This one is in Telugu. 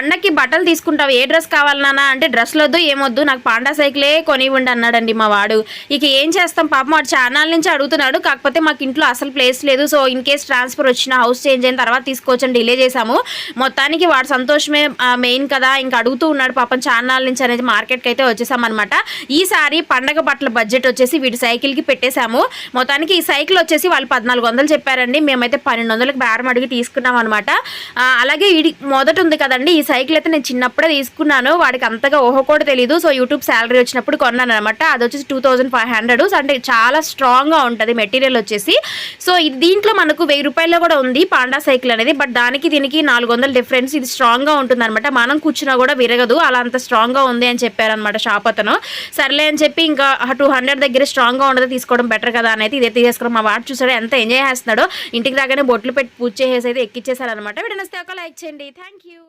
పండక్కి బట్టలు తీసుకుంటావు ఏ డ్రెస్ కావాలన్నా అంటే డ్రెస్లు వద్దు ఏమొద్దు నాకు పాండా సైకిలే కొనివ్వండి అన్నాడండి మా వాడు. ఇక ఏం చేస్తాం పాపం వాడు ఛానల్ నుంచి అడుగుతున్నాడు కాకపోతే మాకు ఇంట్లో అసలు ప్లేస్ లేదు. సో ఇన్ కేస్ ట్రాన్స్ఫర్ వచ్చిన హౌస్ చేంజ్ అయిన తర్వాత తీసుకోవచ్చని డిలే చేశాము. మొత్తానికి వాడు సంతోషమే మెయిన్ కదా. ఇంకా అడుగుతూ ఉన్నాడు పాపం ఛానల్ నుంచి అనేది మార్కెట్కి అయితే వచ్చేసామన్నమాట. ఈసారి పండగ బట్టల బడ్జెట్ వచ్చేసి వీడి సైకిల్కి పెట్టేశాము. మొత్తానికి ఈ సైకిల్ వచ్చేసి వాళ్ళు పద్నాలుగు వందలు చెప్పారండి. మేమైతే పన్నెండు వందలకు బేరం అడిగి తీసుకున్నాం అనమాట అలాగే ఇడి మొదట ఉంది కదండి ఈ సైకిల్ అయితే నేను చిన్నప్పుడే తీసుకున్నాను. వాడికి అంతగా ఓహో కూడా తెలియదు సో యూట్యూబ్ శాలరీ వచ్చినప్పుడు కొన్నాను అనమాట అది వచ్చేసి టూ థౌజండ్ ఫైవ్ హండ్రెడ్ అంటే చాలా స్ట్రాంగ్గా ఉంటుంది మెటీరియల్ వచ్చేసి. సో ఇది దీంట్లో మనకు వెయ్యి రూపాయల్లో కూడా ఉంది పాండా సైకిల్ అనేది. బట్ దానికి దీనికి నాలుగు వందల డిఫరెన్స్ ఇది స్ట్రాంగ్గా ఉంటుంది అనమాట మనం కూర్చున్నా కూడా విరగదు. అలా అంత స్ట్రాంగ్గా ఉంది అని చెప్పారనమాట షాప్ అతను. సర్లే అని చెప్పి ఇంకా టూ హండ్రెడ్ దగ్గర స్ట్రాంగ్గా ఉండదు తీసుకోవడం బెటర్ కదా అనేది అయితే ఇదే తీసేసుకోవడం మా వాడు చూసాడు ఎంత ఎంజాయ్ చేస్తున్నాడో. ఇంటికి రాగానే బొట్లు పెట్టి పూజ చేసేసి అయితే ఎక్కిచ్చేసారనమాట వీడియో నస్తే ఒక లైక్ చేయండి. Thank you